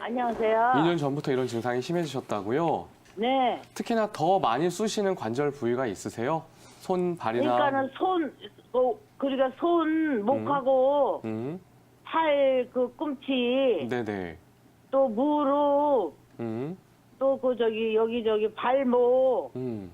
안녕하세요. 2년 전부터 이런 증상이 심해지셨다고요? 네. 특히나 더 많이 쑤시는 관절 부위가 있으세요? 손, 발이나 그러니까는 손, 어, 그러니까 손, 목하고 음, 팔 그 꿈치, 네네. 또 무릎, 음, 또 그 저기 여기 저기 발목. 음,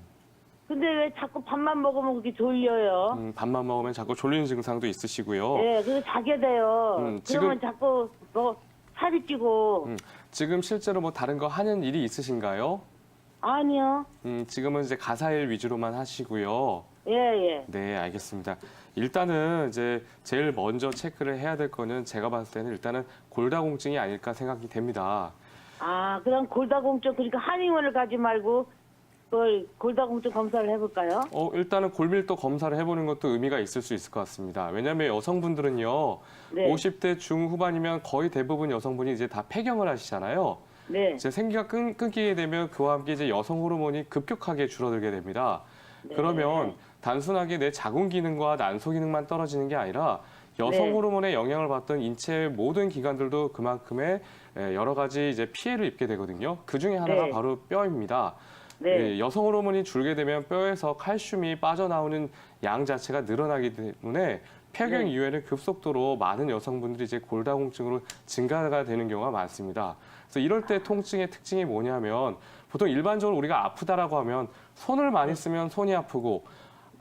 근데 왜 자꾸 밥만 먹으면 그렇게 졸려요? 음, 밥만 먹으면 자꾸 졸리는 증상도 있으시고요. 네, 그래서 자게 돼요. 음, 그러면 지금- 자꾸 뭐 살이 찌고 음, 지금 실제로 뭐 다른 거 하는 일이 있으신가요? 아니요. 음, 지금은 이제 가사일 위주로만 하시고요. 예, 예. 네, 알겠습니다. 일단은 이제 제일 먼저 체크를 해야 될 거는 제가 봤을 때는 일단은 골다공증이 아닐까 생각이 됩니다. 아, 그럼 골다공증 그러니까 한의원을 가지 말고 그걸 골다공증 검사를 해볼까요? 어, 일단은 골밀도 검사를 해보는 것도 의미가 있을 수 있을 것 같습니다. 왜냐하면 여성분들은요, 네. 50대 중후반이면 거의 대부분 여성분이 이제 다 폐경을 하시잖아요. 네. 이제 생기가 끊, 끊기게 되면 그와 함께 이제 여성 호르몬이 급격하게 줄어들게 됩니다. 그러면 단순하게 내 자궁 기능과 난소 기능만 떨어지는 게 아니라 여성 네. 호르몬의 영향을 받던 인체의 모든 기관들도 그만큼의 에, 여러 가지 이제 피해를 입게 되거든요. 그 중에 하나가 네. 바로 뼈입니다. 네. 예, 여성 호르몬이 줄게 되면 뼈에서 칼슘이 빠져나오는 양 자체가 늘어나기 때문에 폐경 네. 이후에는 급속도로 많은 여성분들이 이제 골다공증으로 증가가 되는 경우가 많습니다. 그래서 이럴 때 통증의 특징이 뭐냐면 보통 일반적으로 우리가 아프다라고 하면 손을 많이 쓰면 손이 아프고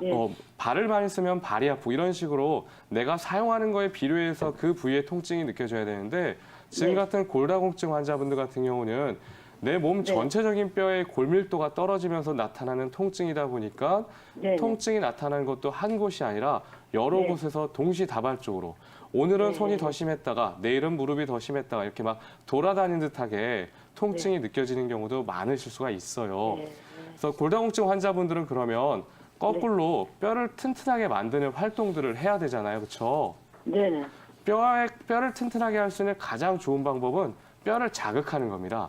네. 어, 발을 많이 쓰면 발이 아프고 이런 식으로 내가 사용하는 거에 비례해서 그 부위의 통증이 느껴져야 되는데 지금 네. 같은 골다공증 환자분들 같은 경우는 내 몸 네. 전체적인 뼈의 골밀도가 떨어지면서 나타나는 통증이다 보니까 네. 통증이 나타나는 것도 한 곳이 아니라 여러 네. 곳에서 동시다발적으로 오늘은 네. 손이 더 심했다가 내일은 무릎이 더 심했다가 이렇게 막 돌아다니는 듯하게 통증이 느껴지는 경우도 많으실 수가 있어요. 네. 그래서 골다공증 환자분들은 그러면 거꾸로 뼈를 튼튼하게 만드는 활동들을 해야 되잖아요. 그렇죠? 네네. 뼈에, 뼈를 튼튼하게 할 수 있는 가장 좋은 방법은 뼈를 자극하는 겁니다.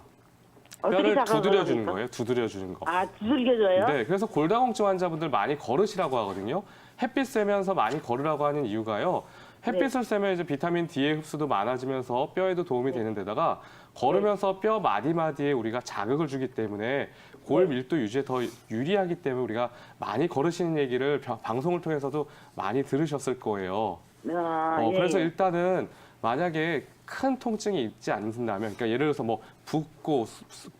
뼈를 두드려 주는? 거예요. 두드려 주는 거. 아, 두들겨줘요? 네, 그래서 골다공증 환자분들 많이 걸으시라고 하거든요. 햇빛 쐬면서 많이 걸으라고 하는 이유가요. 햇빛을 쐬면 이제 비타민 D의 흡수도 많아지면서 뼈에도 도움이 되는 데다가 걸으면서 뼈 마디마디에 우리가 자극을 주기 때문에 골 밀도 유지에 더 유리하기 때문에 우리가 많이 걸으시는 얘기를 벼- 방송을 통해서도 많이 들으셨을 거예요. 아, 어, 예. 그래서 일단은 만약에 큰 통증이 있지 않는다면, 그러니까 예를 들어서 뭐 붓고,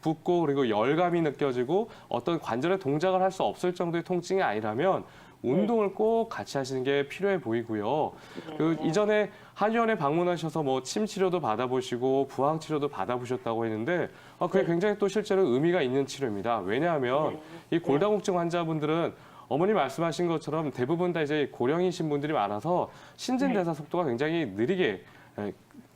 붓고 그리고 열감이 느껴지고 어떤 관절의 동작을 할 수 없을 정도의 통증이 아니라면 운동을 꼭 같이 하시는 게 필요해 보이고요. 그 이전에 한의원에 방문하셔서 뭐 침 치료도 받아보시고 부항 치료도 받아보셨다고 했는데 어, 그게 굉장히 또 실제로 의미가 있는 치료입니다. 왜냐하면 이 골다공증 환자분들은 어머니 말씀하신 것처럼 대부분 다 이제 고령이신 분들이 많아서 신진대사 속도가 굉장히 느리게 에,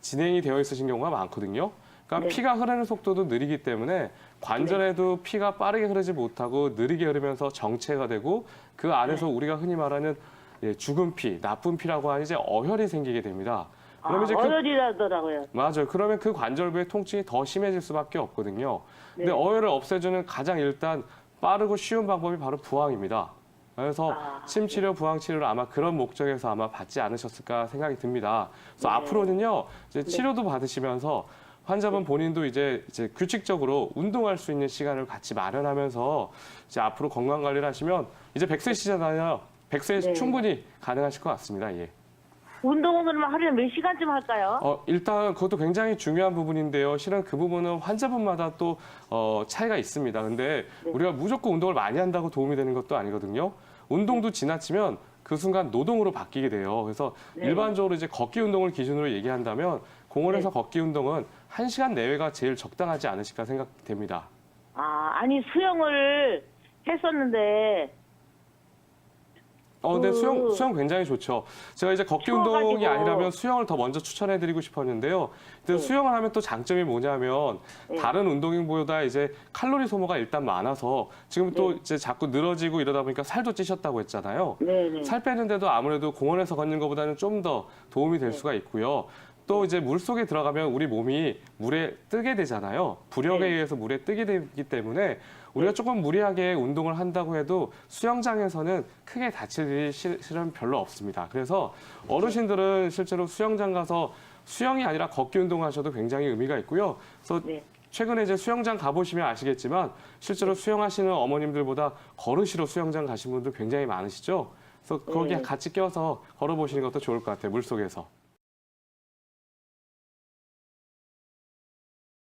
진행이 되어 있으신 경우가 많거든요. 그러니까 네. 피가 흐르는 속도도 느리기 때문에 관절에도 피가 빠르게 흐르지 못하고 느리게 흐르면서 정체가 되고 그 안에서 우리가 흔히 말하는 예, 죽은 피, 나쁜 피라고 하는 이제 어혈이 생기게 됩니다. 아, 그러면 이제 그 어혈이라더라고요. 맞아요. 그러면 그 관절부의 통증이 더 심해질 수밖에 없거든요. 근데 네. 어혈을 없애주는 가장 일단 빠르고 쉬운 방법이 바로 부항입니다. 그래서 아, 침 치료, 부항 치료를 아마 그런 목적에서 아마 받지 않으셨을까 생각이 듭니다. 그래서 네. 앞으로는요, 이제 치료도 받으시면서 환자분 본인도 이제, 이제 규칙적으로 운동할 수 있는 시간을 같이 마련하면서 이제 앞으로 건강 관리를 하시면 이제 100세시잖아요. 100세 네. 충분히 가능하실 것 같습니다. 예. 운동은 하루에 몇 시간쯤 할까요? 어, 일단 그것도 굉장히 중요한 부분인데요. 실은 그 부분은 환자분마다 또 어, 차이가 있습니다. 근데 네. 우리가 무조건 운동을 많이 한다고 도움이 되는 것도 아니거든요. 운동도 지나치면 그 순간 노동으로 바뀌게 돼요. 그래서 네. 일반적으로 이제 걷기 운동을 기준으로 얘기한다면 공원에서 네. 걷기 운동은 한시간 내외가 제일 적당하지 않으실까 생각됩니다. 아, 아니 수영을 했었는데 어, 근데 그- 수영, 수영 굉장히 좋죠. 제가 이제 걷기 추워가지고. 운동이 아니라면 수영을 더 먼저 추천해드리고 싶었는데요. 근데 네. 수영을 하면 또 장점이 뭐냐면 네. 다른 운동보다 이제 칼로리 소모가 일단 많아서 지금 또 네. 이제 자꾸 늘어지고 이러다 보니까 살도 찌셨다고 했잖아요. 네 네. 살 빼는데도 아무래도 공원에서 걷는 것보다는 좀 더 도움이 될 네. 수가 있고요. 또 이제 물 속에 들어가면 우리 몸이 물에 뜨게 되잖아요. 부력에 네. 의해서 물에 뜨게 되기 때문에 우리가 조금 무리하게 운동을 한다고 해도 수영장에서는 크게 다칠 일이 실- 실은 별로 없습니다. 그래서 어르신들은 실제로 수영장 가서 수영이 아니라 걷기 운동하셔도 굉장히 의미가 있고요. 그래서 네. 최근에 이제 수영장 가보시면 아시겠지만 실제로 수영하시는 어머님들보다 걸으시러 수영장 가신 분들 굉장히 많으시죠. 그래서 거기에 네. 같이 껴서 걸어보시는 것도 좋을 것 같아요. 물 속에서.